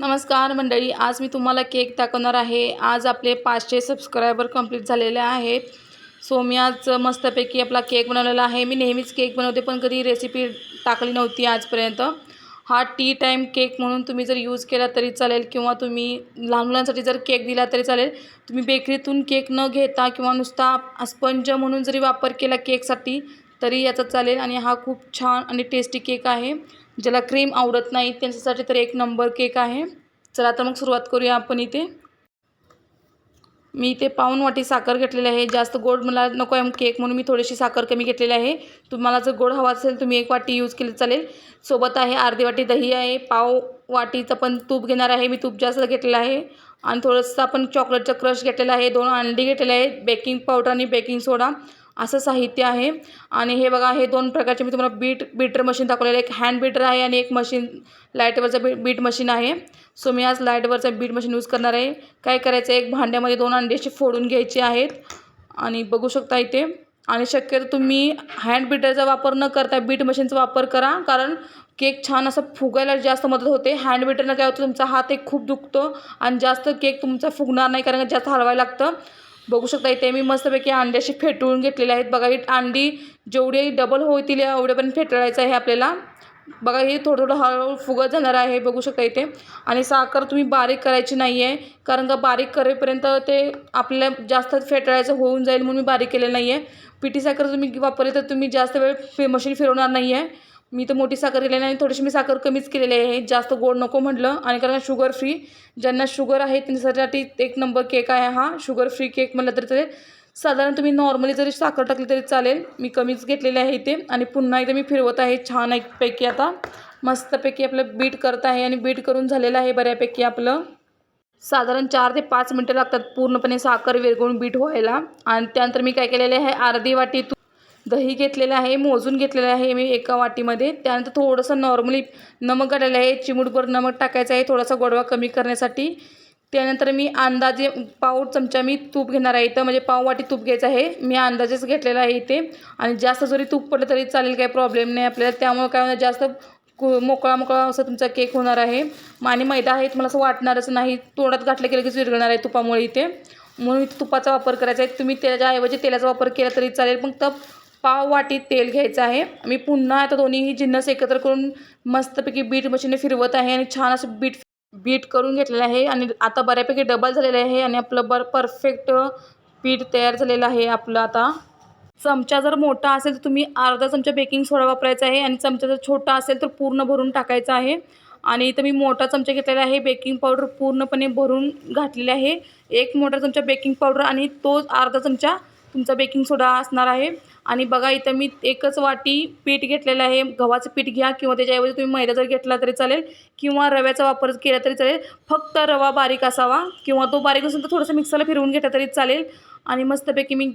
नमस्कार मंडळी आज मी तुम्हाला केक दाखवणार आहे. आज आपले पाचशे सबस्क्रायबर कंप्लीट झालेले आहेत. सो मी आज मस्तपैकी आपला केक बनवलेला आहे. मी नेहमीच केक बनवते पण कधी रेसिपी टाकली नव्हती आजपर्यंत. हा टी टाईम केक म्हणून तुम्ही जर यूज केला तरी चालेल किंवा तुम्ही लहान मुलांसाठी जर केक दिला तरी चालेल. तुम्ही बेकरीतून केक न घेता किंवा नुसता स्पंज म्हणून जरी वापर केला केकसाठी तरी याचा चालेल आणि हा खूप छान आणि टेस्टी केक आहे. ज्याला क्रीम आवडत नाही त्यांच्यासाठी तर एक नंबर केक आहे. चला तर मग सुरुवात करूया आपण इथे. मी इथे पाऊन वाटी साखर घेतलेली आहे. जास्त गोड मला नको आहे केक म्हणून मी थोडीशी साखर कमी घेतलेली आहे. तुम्हाला जर गोड हवा असेल तुम्ही एक वाटी यूज केली चालेल. सोबत आहे अर्धी वाटी दही आहे. पाव वाटीचं पण तूप घेणार आहे. मी तूप जास्त घेतलेलं आहे. आणि थोडंसं आपण चॉकलेटचं क्रश घेतलेलं आहे. दोन अंडी घेतलेले आहेत बेकिंग पावडर आणि बेकिंग सोडा असं साहित्य आहे. आणि हे बघा हे दोन प्रकारचे मी तुम्हाला बीट बीटर मशीन दाखवलेलं एक हँड बीटर आहे आणि एक मशीन लाईटवरचं बी बीट मशीन आहे. सो मी आज लाईटवरचं बीट मशीन यूज करणार आहे. काय करायचं? एक भांड्यामध्ये दोन अंड्याची फोडून घ्यायची आहेत. आणि बघू शकता इथे. आणि शक्यतो तुम्ही हँड बीटरचा वापर न करता बीट मशीनचा वापर करा. कारण केक छान असं फुगायला जास्त मदत होते. हँड बीटरनं काय होतं तुमचा हात एक खूप दुखतो. आणि जास्त केक तुमचा फुगणार नाही कारण जास्त हलवायला लागतं. बघू शकता इथे मी मस्तपैकी अंड्याशी फेटवून घेतलेले आहेत. बघा ही अंडी जेवढी डबल होतील एवढेपर्यंत फेटाळायचं आहे आपल्याला. बघा हे थोडं थोडं हळूहळू फुगत जाणार आहे बघू शकता इथे. आणि साखर तुम्ही बारीक करायची नाही आहे कारण का बारीक करेपर्यंत ते आपल्याला जास्त फेटाळायचं होऊन जाईल म्हणून मी बारीक केलेलं नाही आहे पिठी साखर तुम्ही वापरली तर तुम्ही जास्त वेळ फे मशीन फिरवणार नाही आहे मी तर मोठी साखर केलेली आणि थोडीशी मी साखर कमीच केलेली आहे. जास्त गोड नको म्हटलं. आणि कारण शुगर फ्री ज्यांना शुगर आहे त्यांच्यासाठी एक नंबर केक आहे हा. शुगर फ्री केक म्हटलं तरी चालेल. साधारण तुम्ही नॉर्मली जरी साखर टाकली तरी चालेल. मी कमीच घेतलेले आहे इथे. आणि पुन्हा एकदा मी फिरवत आहे छान एकपैकी आता. मस्तपैकी आपलं बीट करत आहे आणि बीट करून झालेलं आहे बऱ्यापैकी आपलं. साधारण चार ते पाच मिनटं लागतात पूर्णपणे साखर विरघळून बीट व्हायला. आणि त्यानंतर मी काय केलेलं आहे अर्धी वाटी तू दही घेतलेलं आहे मोजून घेतलेलं आहे मी एका वाटीमध्ये. त्यानंतर थोडंसं नॉर्मली नमक घातलेलं आहे चिमूटभर नमक टाकायचं आहे थोडासा गोडवा कमी करण्यासाठी. त्यानंतर मी अंदाजे पाव चमचा मी तूप घेणार आहे इथं म्हणजे पाव वाटी तूप घ्यायचं आहे. मी अंदाजेच घेतलेलं आहे इथे. आणि जास्त जरी तूप पडलं तरी चालेल काही प्रॉब्लेम नाही आपल्याला. त्यामुळे काय होणार जास्त कु मोकळा मोकळा असं तुमचा केक होणार आहे. आणि मैदा आहे तुम्हाला असं वाटणारच नाही. तोंडात घातलं की लगेच विरघळणार आहे तुपामुळे इथे. म्हणून इथे तुपाचा वापर करायचा आहे. तुम्ही त्याच्याऐवजी तेलाचा वापर केला तरी चालेल पण तर पाव वाटीत तेल घ्यायचं आहे. मी पुन्हा आता दोन्हीही जिन्नस एकत्र करून मस्तपैकी बीट मशीने फिरवत आहे आणि छान असं बीट बीट करून घेतलेलं आहे. आणि आता बऱ्यापैकी डबल झालेलं आहे आणि आपलं बर परफेक्ट पीठ तयार झालेलं आहे आपलं आता. चमचा जर मोठा असेल तर तुम्ही अर्धा चमचा बेकिंग सोडा वापरायचा आहे आणि चमचा जर छोटा असेल तर पूर्ण भरून टाकायचा आहे. आणि इथं मी मोठा चमचा घेतलेला आहे. बेकिंग पावडर पूर्णपणे भरून घातलेला आहे. एक मोठा चमचा बेकिंग पावडर आणि तोच अर्धा चमचा तुमचा बेकिंग सोडा असणार आहे. आणि बघा इथं मी एकच वाटी पीठ घेतलेलं आहे. गव्हाचं पीठ घ्या किंवा त्याच्याऐवजी तुम्ही मैदा जर घेतला तरी चालेल किंवा रव्याचा वापर केला तरी चालेल. फक्त रवा बारीक असावा किंवा तो बारीक असेल तर थोडंसं मिक्सरला फिरवून घेतला तरी चालेल. आणि मस्तपैकी मी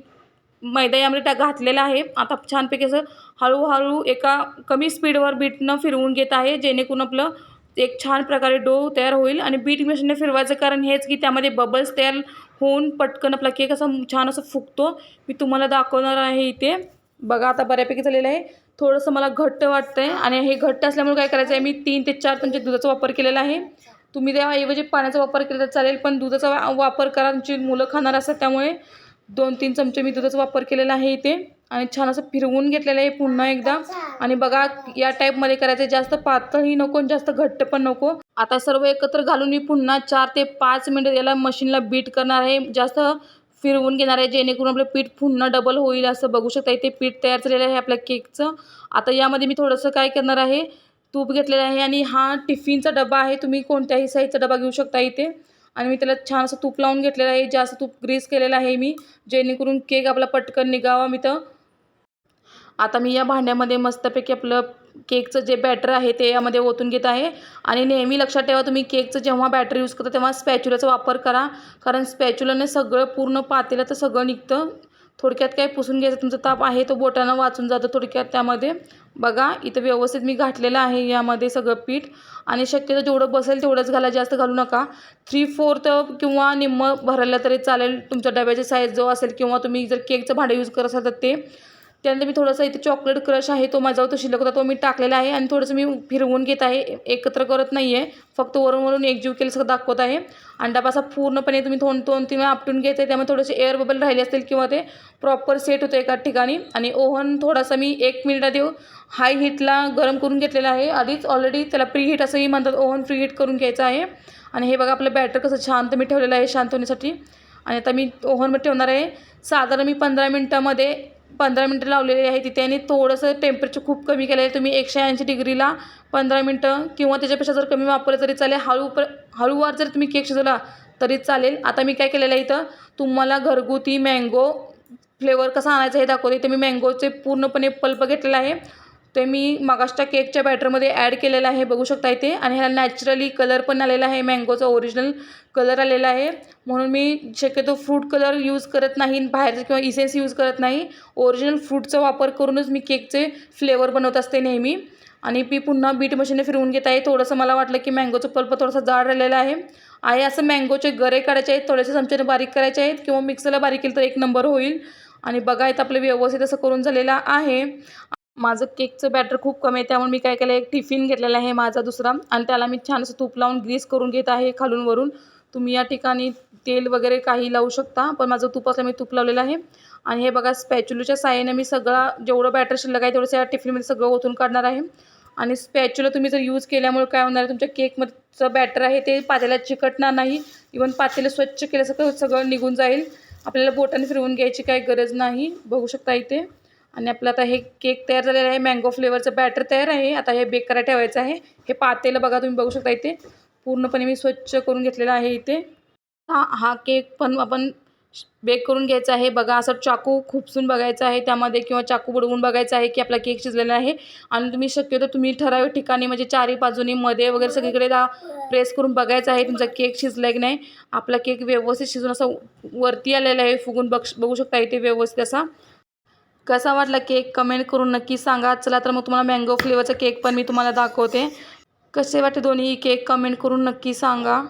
मैदा यामध्ये टा घातलेला आहे. आता छानपैकी असं हळूहळू एका कमी स्पीडवर बीटनं फिरवून घेत आहे जेणेकरून आपलं एक छान प्रकारे डो तयार होईल आणि बीट मशीनने फिरवायचं कारण हेच की त्यामध्ये बबल्स तयार होऊन पटकन आपला केक असा छान असं फुगतो. मी तुम्हाला दाखवणार आहे इथे. बघा आता बऱ्यापैकी झालेलं आहे. थोडंसं मला घट्ट वाटतं आहे आणि हे घट्ट असल्यामुळे काय करायचं आहे मी तीन ते चार चमचे दुधाचा वापर केलेला आहे. तुम्ही त्याऐवजी पाण्याचा वापर केला तर चालेल पण दुधाचा वा वापर करा. तुमची मुलं खाणार असतात त्यामुळे दोन तीन चमचे मी दुधाचा वापर केलेला आहे इथे. आणि छान असं फिरवून घेतलेलं आहे पुन्हा एकदा. आणि बघा या टाईपमध्ये करायचं जास्त पातळही नको आणि जास्त घट्ट पण नको. आता सर्व एकत्र घालून मी पुन्हा चार ते पाच मिनटं याला मशीनला बीट करणार आहे. जास्त फिरवून घेणार आहे जेणेकरून आपलं पीठ पुन्हा डबल होईल असं बघू शकता. इथे पीठ तयार झालेलं आहे आपल्या केकचं आता यामध्ये मी थोडंसं काय करणार आहे तूप घेतलेलं आहे आणि हा टिफिनचा डबा आहे. तुम्ही कोणत्याही साईजचा डबा घेऊ शकता इथे. आणि मी त्याला छान असं तूप लावून घेतलेलं आहे. जास्त तूप ग्रीस केलेलं आहे मी जेणेकरून केक आपला पटकन निघावा. मी तर आता मी या भांड्यामध्ये मस्तपैकी आपलं केकचं जे बॅटर आहे ते यामध्ये ओतून घेत आहे. आणि नेहमी लक्षात ठेवा तुम्ही केकचं जेव्हा बॅटर यूज करता तेव्हा स्पॅच्युलाचा वापर करा. कारण स्पॅच्युलाने सगळं पूर्ण पातेलं तर सगळं निघतं. थोडक्यात काय पुसून घ्यायचं तुमचा ताप आहे तो बोटानं वाचून जातं थोडक्यात त्यामध्ये. बघा इथं व्यवस्थित मी घातलेलं आहे यामध्ये सगळं पीठ. आणि शक्यतो जेवढं बसेल तेवढंच घाला जास्त घालू नका. थ्री फोर्थ किंवा निम्मं भरायला तरी चालेल. तुमच्या डब्याचा साईज जो असेल किंवा तुम्ही जर केकचं भांडं यूज करत असाल तर ते. त्यानंतर मी थोडंसं इथे चॉकलेट क्रश आहे तो माझा तो शिल्लक होता तो मी टाकलेला आहे आणि थोडंसं मी फिरवून घेत आहे एकत्र करत नाही आहे फक्त वरून वरून एकजीव केल्यासारखं दाखवत आहे. आणि पूर्णपणे तुम्ही दोन दोन तीन आपटून घेत आहे त्यामुळे थोडेसे एअर बबल राहिले असतील किंवा ते प्रॉपर सेट होतं एका ठिकाणी. आणि ओव्हन थोडासा मी एक मिनिटात देऊ हाय हीटला गरम करून घेतलेला आहे. आधीच ऑलरेडी त्याला प्री हीट असंही म्हणतात ओव्हन प्री हीट करून घ्यायचं आहे. आणि हे बघा आपलं बॅटर कसं शांत मी ठेवलेलं आहे शांत होण्यासाठी आणि आता मी ओव्हनमध्ये ठेवणार आहे. साधारण मी पंधरा मिनटामध्ये पंधरा मिनटं लावलेली आहे तिथे आणि थोडंसं टेम्परेचर खूप कमी केलं आहे तुम्ही एकशे ऐंशी डिग्रीला पंधरा मिनटं किंवा त्याच्यापेक्षा जर कमी वापरलं तरी चालेल. हळू प्र हळूवार जर तुम्ही केक शिजवला तरी चालेल. आता मी काय केलेलं आहे इथं? तुम्हाला घरगुती मँगो फ्लेवर कसा आणायचा हे दाखवते. इथे मी मँगोचे पूर्णपणे पल्प घेतलेला आहे. ते मी मागासच्या केकच्या बॅटरमध्ये ॲड केलेलं आहे बघू शकता इथे. आणि ह्याला नॅचरली कलर पण आलेला आहे मँगोचा ओरिजिनल कलर आलेला आहे. म्हणून मी शक्यतो फ्रूट कलर यूज करत नाही बाहेरचं किंवा इसेन्स यूज करत नाही. ओरिजिनल फ्रूटचा वापर करूनच मी केकचे फ्लेवर बनवत असते नेहमी. आणि मी पुन्हा बीट मशीनने फिरवून घेत आहे. थोडंसं मला वाटलं की मँगोचं पल्प थोडासा जाड राहिलेला आहे. आहे असं मँगोचे गरे काढायचे आहेत थोडेसे चमच्याने बारीक करायचे आहेत किंवा मिक्सरला बारीक केलं तर एक नंबर होईल. आणि बघा इथं आपलं व्यवस्थित असं करून झालेलं आहे. माझं केकचं बॅटर खूप कमी आहे त्यामुळे मी काय केलं एक टिफिन घेतलेला आहे माझा दुसरा. आणि त्याला मी छान असं तूप लावून ग्रीस करून घेत आहे खालून वरून. तुम्ही या ठिकाणी तेल वगैरे काही लावू शकता पण माझं तूप असलं मी तूप लावलेलं आहे. आणि हे बघा स्पॅच्युलच्या साहाय्याने मी सगळा जेवढं बॅटर शिल्लक आहे तेवढं या टिफिनमध्ये सगळं ओतून काढणार आहे. आणि स्पॅच्युला तुम्ही जर यूज केल्यामुळे काय होणार आहे तुमच्या केकमधचं बॅटर आहे ते पातेल्यात चिकटणार नाही. इवन पातेलं स्वच्छ केल्यासारखं सगळं निघून जाईल. आपल्याला बोटाने फिरवून घ्यायची काही गरज नाही. बघू शकता इथे. आणि आपलं आता हे केक तयार झालेलं आहे. मँगो फ्लेवरचं बॅटर तयार आहे. आता हे बेक करायला ठेवायचं आहे. हे पातेलं बघा तुम्ही बघू शकता इथे. पूर्णपणे मी स्वच्छ करून घेतलेलं आहे इथे. हा हा केक पण आपण बेक करून घ्यायचा आहे. बघा असं चाकू खुपसून बघायचं आहे. त्यामध्ये किंवा चाकू बुडवून बघायचं आहे की आपला केक शिजलेला आहे. आणि तुम्ही शक्यतो तुम्ही ठराविक ठिकाणी म्हणजे चारी बाजूनी मध्ये वगैरे सगळीकडे प्रेस करून बघायचं आहे. तुमचा केक शिजला की नाही. आपला केक व्यवस्थित शिजून असा वरती आलेला आहे. फुगून बघ बघू शकता इथे व्यवस्थित असा. कसा वाटला केक? कमेंट करून नक्की सांगा. चला तर मग तुम्हाला मँगो फ्लेवरचा केक पण मी तुम्हाला दाखवते. कसे वाटते दोन्ही केक? कमेंट करून नक्की सांगा.